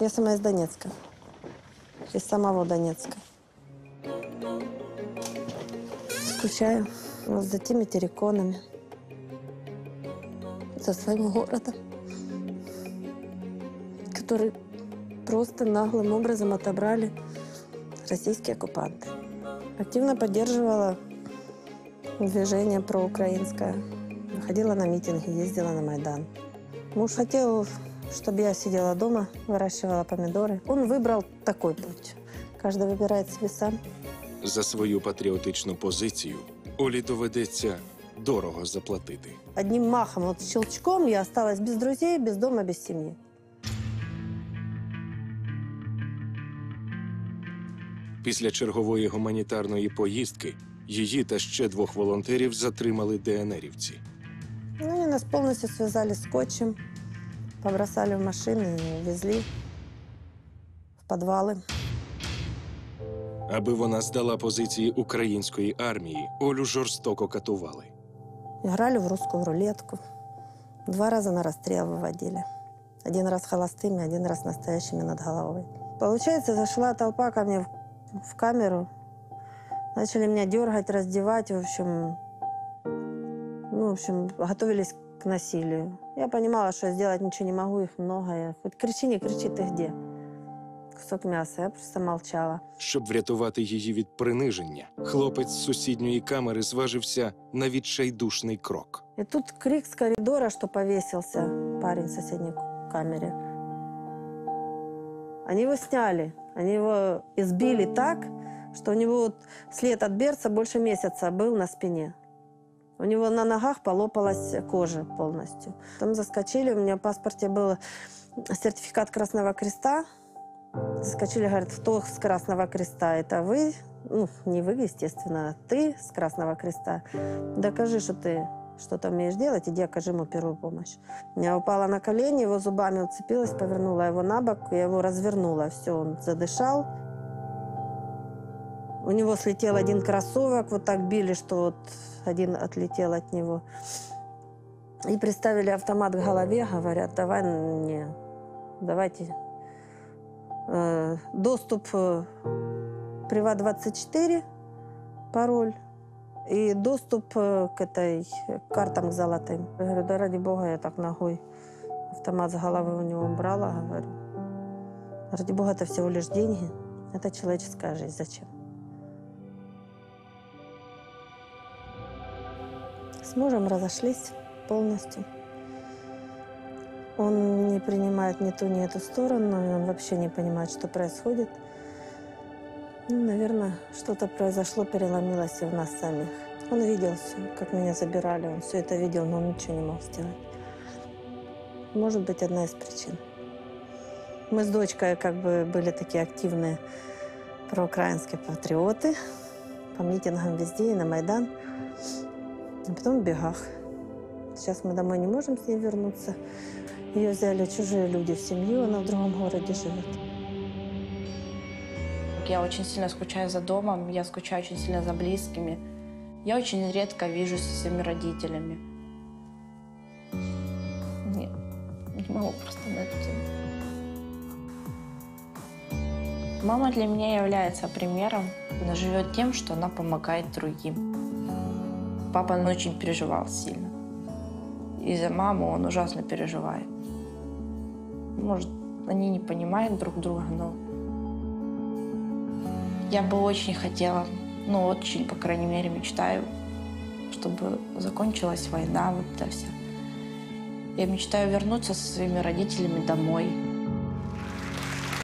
Я сама из Донецка. Из самого Донецка. Скучаю за теми терриконами. За своим городом. Который просто наглым образом отобрали российские оккупанты. Активно поддерживала движение проукраинское. Ходила на митинги, ездила на Майдан. Муж хотел, чтобы я сидела дома, выращивала помидоры. Он выбрал такой путь. Каждый выбирает себе сам. За свою патріотичну позицію Олі доведеться дорого заплатити. Одним махом, вот щелчком я осталась без друзей, без дома, без семьи. Після чергової гуманітарної поїздки її та ще двох волонтерів затримали ДНРівці. Ну, они нас полностью связали скотчем, побросали в машины и увезли в подвалы. Аби вона здала позиції української армії, Олю жорстоко катували. Играли в русскую рулетку. Два раза на расстрел выводили. Один раз холостыми, один раз настоящими над головой. Получается, зашла толпа ко мне в, в камеру. Начали меня дергать, раздевать. В общем, ну, в общем, готовились к насилию. Я понимала, что я сделать ничего не могу, их много. Я, хоть кричи, не кричи, ты где? Кусок мяса. Я просто молчала. Щоб врятувати її від приниження, хлопець з сусідньої камери зважився на відчайдушний крок. И тут крик с коридора, что повесился парень в соседней камере. Они его сняли. Они его избили так, что у него вот след от берца больше месяца был на спине. У него на ногах полопалась кожа полностью. Там заскочили, у меня в паспорте был сертификат Красного Креста. Заскочили, говорят, кто с Красного Креста? Это вы? Ну, не вы, естественно, а ты с Красного Креста. Докажи, что ты что-то умеешь делать, иди окажи ему первую помощь. Я упала на колени, его зубами уцепилась, повернула его на бок, я его развернула. Все, он задышал. У него слетел один кроссовок, вот так били, что вот один отлетел от него. И приставили автомат к голове, говорят, давай мне, давайте. Э, доступ э, Приват-24, пароль, и доступ э, к этой э, картам к золотым. Я говорю, да ради бога, я так ногой автомат с головы у него убрала, говорю. Ради бога, это всего лишь деньги. Это человеческая жизнь. Зачем? С мужем разошлись полностью. Он не принимает ни ту, ни эту сторону, и он вообще не понимает, что происходит. Ну, наверное, что-то произошло, переломилось и в нас самих. Он видел все, как меня забирали, он все это видел, но он ничего не мог сделать. Может быть, одна из причин. Мы с дочкой как бы были такие активные проукраинские патриоты. По митингам везде и на Майдан. А потом в бегах. Сейчас мы домой не можем с ней вернуться. Ее взяли чужие люди в семью, она в другом городе живет. Я очень сильно скучаю за домом, я скучаю очень сильно за близкими. Я очень редко вижусь со своими родителями. Нет, не могу просто на эту тему. Мама для меня является примером. Она живет тем, что она помогает другим. Папа он очень переживал сильно. И за маму он ужасно переживает. Может, они не понимают друг друга, но я бы очень хотела, ну очень, по крайней мере, мечтаю, чтобы закончилась война, вот это все. Я мечтаю вернуться со своими родителями домой,